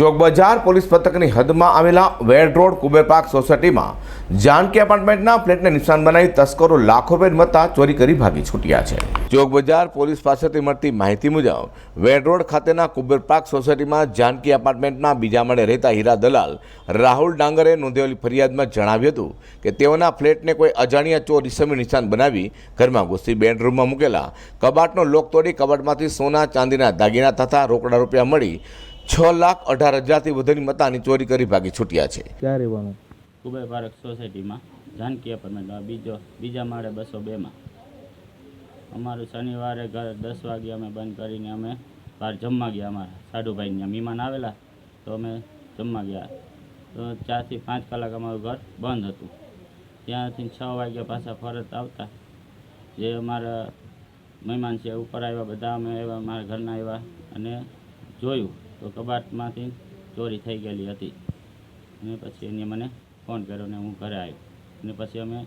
ચોક બજાર પોલીસ પથકની હદમાં આવેલા વેડ રોડ, કુબેર સોસાયટીમાં જાનકી એપાર્ટમેન્ટના ફ્લેટને નિશાન બનાવી તસ્કરો લાખો રૂપિયા મળતા ચોરી કરી ભાગી છૂટ્યા છે. ચોકબજાર પોલીસ પાસેથી મળતી માહિતી મુજબ વેડ રોડ ખાતેના કુબેર પાર્ક સોસાયટીમાં જાનકી એપાર્ટમેન્ટના બીજા માળે રહેતા હીરા દલાલ રાહુલ ડાંગરે નોંધેલી ફરિયાદમાં જણાવ્યું હતું કે તેઓના ફ્લેટને કોઈ અજાણ્યા ચોર ઇસમે નિશાન બનાવી ઘરમાં ઘૂસી બેડરૂમમાં મૂકેલા કબાટનો લોક તોડી કબાટમાંથી સોના, ચાંદીના દાગીના તથા રોકડા રૂપિયા મળી છ લાખ અઢાર હજારથી વધુની મતાની ચોરી કરી ભાગી છૂટ્યા છે. ક્યાં રહેવાનું? કુબેર પાર્ક સોસાયટીમાં જાનકી એપાર્ટમેન્ટમાં બીજો બીજા માળે બસો બેમાં. અમારું શનિવારે ઘર દસ વાગે અમે બંધ કરીને અમે બહાર જમવા ગયા અમારા સાઢુભાઈ ત્યાં મહેમાન આવેલા તો અમે જમવા ગયા. તો ચારથી પાંચ કલાક અમારું ઘર બંધ હતું. ત્યાંથી છ વાગ્યા પાછા ફરત આવતા. જે અમારા મહેમાન છે ઉપર આવ્યા બધા અમે આવ્યા મારા ઘરના આવ્યા અને જોયું. તો કબાટમાંથી ચોરી થઈ ગયેલી હતી. અને પછી એને મને ફોન કર્યો ને હું ઘરે આવ્યો અને પછી અમે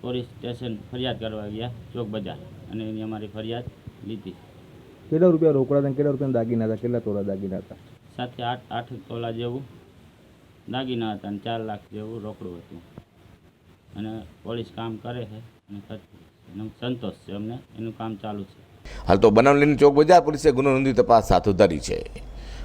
પોલીસ સ્ટેશન ફરિયાદ કરવા ગયા ચોક બજાર. અને એની અમારી ફરિયાદ લીધી. કેટલા રૂપિયા રોકડા હતા અને કેટલા રૂપિયા દાગીના હતા? કેટલા તોલા દાગીના હતા? સાથે આઠ આઠ તોલા જેવું દાગીના હતા અને ચાર લાખ જેવું રોકડું હતું. અને પોલીસ કામ કરે છે અને ખર્ચ- સંતોષ છે અમને. એનું કામ ચાલુ છે. હાલ તો બનાવ લઈને ચોક બજાર પોલીસે ગુનો નોંધી તપાસ હાથ ધરી છે.